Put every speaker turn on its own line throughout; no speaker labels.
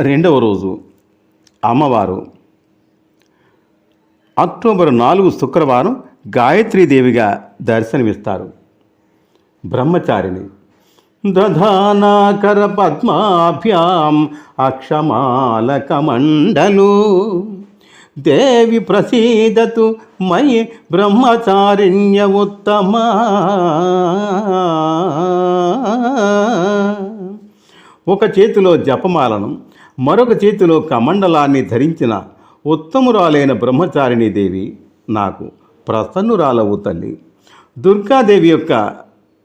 రెండవ రోజు అమ్మవారు అక్టోబర్ నాలుగు శుక్రవారం గాయత్రీదేవిగా దర్శనమిస్తారు. బ్రహ్మచారిణి దధానాకర పద్మాభ్యాం అక్షమాలకమండలు దేవి ప్రసీదతు మయి బ్రహ్మచారిణ్య ఉత్తమా ఒక చేతిలో జపమాలను మరొక చేతిలో కమండలాన్ని ధరించిన ఉత్తమురాలైన బ్రహ్మచారిణి దేవి నాకు ప్రసన్నురాలవు తల్లి. దుర్గాదేవి యొక్క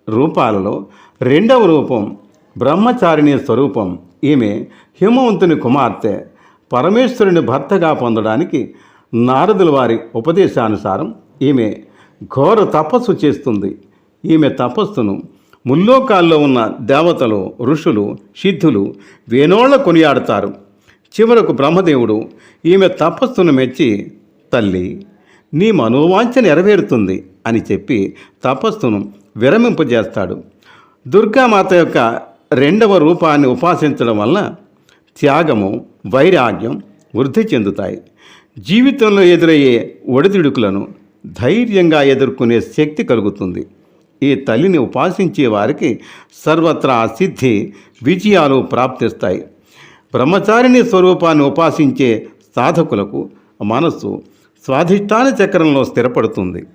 రూపాలలో రెండవ రూపం బ్రహ్మచారిణి స్వరూపం. ఈమె హిమవంతుని కుమార్తె పరమేశ్వరుని భర్తగా పొందడానికి నారదుల వారి ఉపదేశానుసారం ఈమె ఘోర తపస్సు చేస్తుంది. ఈమె తపస్సును ముల్లోకాల్లో ఉన్న దేవతలు ఋషులు సిద్ధులు వేనోళ్ళ కొనియాడతారు. చివరకు బ్రహ్మదేవుడు ఈమె తపస్సును మెచ్చి తల్లి నీ మనోవాంఛ నెరవేరుతుంది అని చెప్పి తపస్సును విరమింపజేస్తాడు. దుర్గామాత యొక్క రెండవ రూపాన్ని ఉపాసించడం వల్ల త్యాగము వైరాగ్యం వృద్ధి చెందుతాయి. జీవితంలో ఎదురయ్యే ఒడిదుడుకులను ధైర్యంగా ఎదుర్కొనే శక్తి కలుగుతుంది. ఈ తల్లిని ఉపాసించే వారికి సర్వత్రా సిద్ధి విజయాలు ప్రాప్తిస్తాయి. బ్రహ్మచారిణి స్వరూపాన్ని ఉపాసించే సాధకులకు మనస్సు స్వాధిష్టాన చక్రంలో స్థిరపడుతుంది.